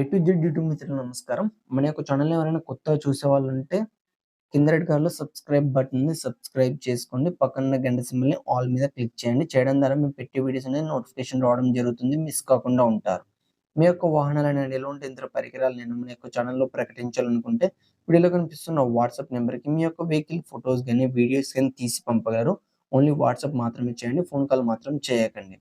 ఎటు to Z YouTube మిత్రులు నమస్కారం. మన యొక్క ఛానల్ ఎవరైనా కొత్తగా చూసే వాళ్ళు ఉంటే కింద రెడ్ కలర్లో సబ్స్క్రైబ్ బటన్ని సబ్స్క్రైబ్ చేసుకోండి. పక్కన గంట సింబల్ని ఆల్ మీద క్లిక్ చేయండి. చేయడం ద్వారా మేము పెట్టే వీడియోస్ అనేది నోటిఫికేషన్ రావడం జరుగుతుంది. మిస్ కాకుండా ఉంటారు. మీ యొక్క వాహనాలు అనేది ఎలా ఎలాంటి ఇంత పరికరాలు నేను మన యొక్క ఛానల్లో ప్రకటించాలనుకుంటే వీడియోలో కనిపిస్తున్న వాట్సాప్ నెంబర్కి మీ యొక్క వెహికల్ ఫొటోస్ కానీ వీడియోస్ కానీ తీసి పంపగలరు. ఓన్లీ వాట్సాప్ మాత్రమే చేయండి. ఫోన్ కాల్ మాత్రం చేయకండి.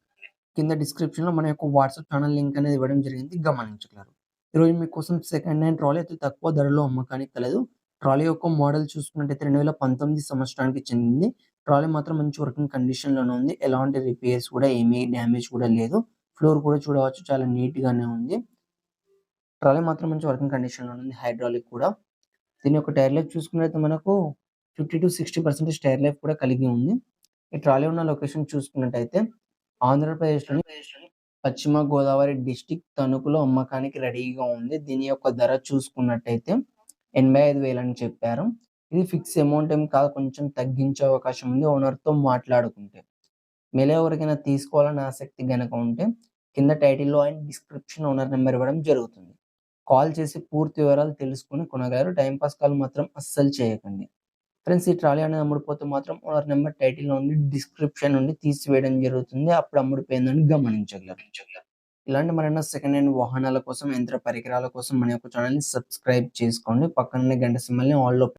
కింద డిస్క్రిప్షన్లో మన యొక్క వాట్సాప్ ఛానల్ లింక్ అనేది ఇవ్వడం జరిగింది. గమనించగలరు. ఈరోజు మీకోసం సెకండ్ హ్యాండ్ ట్రాలీ అయితే తక్కువ ధరలో అమ్మకానికి కలదు ట్రాలీ యొక్క మోడల్ చూసుకున్నట్టయితే రెండు వేల పంతొమ్మిది సంవత్సరానికి చెందింది. ట్రాలీ మాత్రం మంచి వర్కింగ్ కండిషన్లోనే ఉంది. ఎలాంటి రిపేర్స్ కూడా ఏమీ డ్యామేజ్ కూడా లేదు. ఫ్లోర్ కూడా చూడవచ్చు. చాలా నీట్ గానే ఉంది. ట్రాలీ మాత్రం మంచి వర్కింగ్ కండిషన్లో ఉంది. హైడ్రాలిక్ కూడా. దీని యొక్క టైర్ లైఫ్ చూసుకున్నట్లయితే మనకు fifty to sixty percentage tyre life కూడా కలిగి ఉంది. ఈ ట్రాలీ ఉన్న లొకేషన్ చూసుకున్నట్టయితే ఆంధ్రప్రదేశ్లోని పశ్చిమ గోదావరి డిస్టిక్ తణుకులో అమ్మకానికి రెడీగా ఉంది. దీని యొక్క ధర చూసుకున్నట్టయితే ఎనభై ఐదు వేలు అని చెప్పారు. ఇది ఫిక్స్ అమౌంట్ ఏం కాదు కొంచెం తగ్గించే అవకాశం ఉంది. ఓనర్తో మాట్లాడుకుంటే మీలో ఎవరికైనా తీసుకోవాలని ఆసక్తి గనక ఉంటే కింద టైటిల్లో అండ్ డిస్క్రిప్షన్ ఓనర్ నెంబర్ ఇవ్వడం జరుగుతుంది. కాల్ చేసి పూర్తి వివరాలు తెలుసుకుని కొనగలరు. టైం పాస్ కాల్ మాత్రం అస్సలు చేయకండి. ఫ్రెండ్స్ ఈ ట్రాలీ అనేది అమ్ముడుపోతే మాత్రం ఓనర్ నెంబర్ టైటిల్ నుండి డిస్క్రిప్షన్ నుండి తీసివేయడం జరుగుతుంది. అప్పుడు అమ్ముడిపోయిందని గమనించగలరు. ఇలాంటి మరైనా సెకండ్ హ్యాండ్ వాహనాల కోసం యంత్ర పరికరాల కోసం మన యొక్క ఛానల్ని సబ్స్క్రైబ్ చేసుకోండి. పక్కనే గంట సిమ్మల్ని ఆల్లో